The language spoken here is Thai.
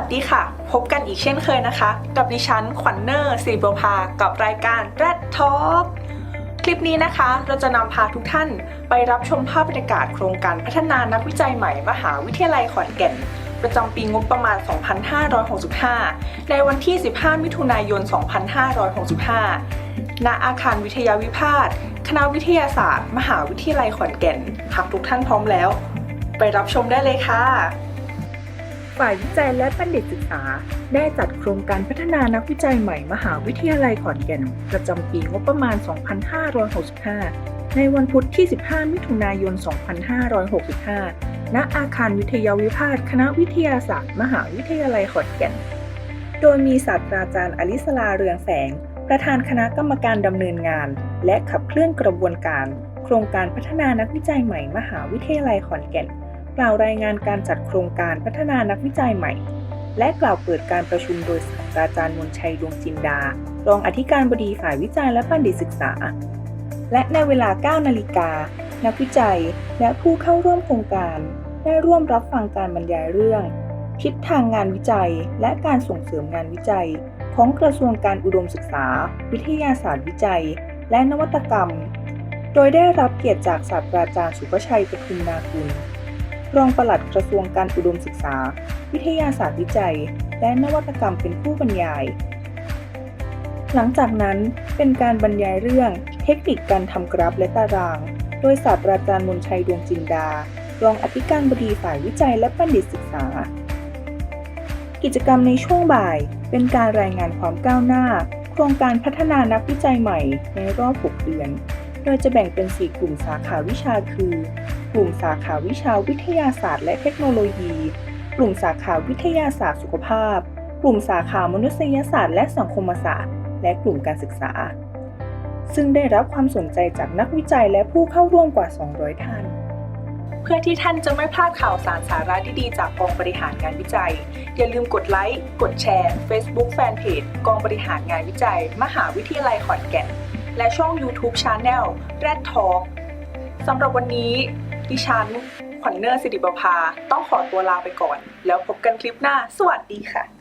ัสดีค่ะ พบกันอีกเช่นเคยนะคะ กับดิฉันขวัญเนอร์สิริประภากับรายการ Red Talk คลิปนี้นะคะ เราจะนำพาทุกท่านไปรับชมภาพบรรยากาศโครงการพัฒนานักวิจัยใหม่มหาวิทยาลัยขอนแก่น ประจำปีงบประมาณ 2565 ในวันที่ 15 มิถุนายน 2565 ณ อาคารวิทยาวิภาคคณะวิทยาศาสตร์ มหาวิทยาลัยขอนแก่นหากทุกท่านพร้อมแล้ว ไปรับชมได้เลยค่ะ ฝ่ายวิจัยและบัณฑิตศึกษา ได้จัดโครงการพัฒนานักวิจัยใหม่มหาวิทยาลัยขอนแก่น ประจำปีงบประมาณ 2565 ในวันพุธที่ 15 มิถุนายน 2565 ณ อาคารวิทยาวิภาคคณะวิทยาศาสตร์ มหาวิทยาลัยขอนแก่น โดยมีศาสตราจารย์อลิสลาเรืองแสง ประธานคณะกรรมการดำเนินงาน และขับเคลื่อนกระบวนการ โครงการพัฒนานักวิจัยใหม่ มหาวิทยาลัยขอนแก่น กล่าวรายงานการจัดโครงการพัฒนานักวิจัยใหม่ และกล่าวเปิดการประชุมโดยศาสตราจารย์มนชัยดวงจินดา รองอธิการบดีฝ่ายวิจัยและบัณฑิตศึกษา และในเวลา 9 นาฬิกา นักวิจัยและผู้เข้าร่วมโครงการ ได้ร่วมรับฟังการบรรยายเรื่อง ทิศทางงานวิจัยและการส่งเสริมงานวิจัย ของกระทรวงการอุดมศึกษา วิทยาศาสตร์วิจัย และนวัตกรรมโดยได้รับเกียรติจากศาสตราจารย์สุภชัยปทุมนาคุณ รองปลัดกระทรวงการอุดมศึกษา วิทยาศาสตร์วิจัย และนวัตกรรมเป็นผู้บรรยาย หลังจากนั้นเป็นการบรรยายเรื่องเทคนิคการทำกราฟและตาราง โดยศาสตราจารย์มนชัยดวงจินดา รองอธิการบดีฝ่ายวิจัยและบัณฑิตศึกษา กิจกรรมในช่วงบ่าย เป็นการรายงานความก้าวหน้า โครงการพัฒนานักวิจัยใหม่ในรอบ 6 เดือน โดยจะแบ่งเป็น 4 กลุ่มสาขาวิชาคือ กลุ่มสาขาวิชาวิทยาศาสตร์และเทคโนโลยี กลุ่มสาขาวิทยาศาสตร์สุขภาพ กลุ่มสาขามนุษยศาสตร์และสังคมศาสตร์ และกลุ่มการศึกษา ซึ่งได้รับความสนใจจากนักวิจัยและผู้เข้าร่วมกว่า 200 ท่าน เพื่อที่ท่านจะไม่พลาดข่าวสารสาระดีๆ จากกองบริหารงานวิจัย อย่าลืมกดไลค์ กดแชร์ Facebook Fanpage กองบริหารงานวิจัย มหาวิทยาลัยขอนแก่น และช่อง YouTube Channel Red Talk สำหรับวันนี้ ดิฉันขวัญเนอร์สิริประภา ต้องขอตัวลาไปก่อน แล้วพบกันคลิปหน้า สวัสดีค่ะ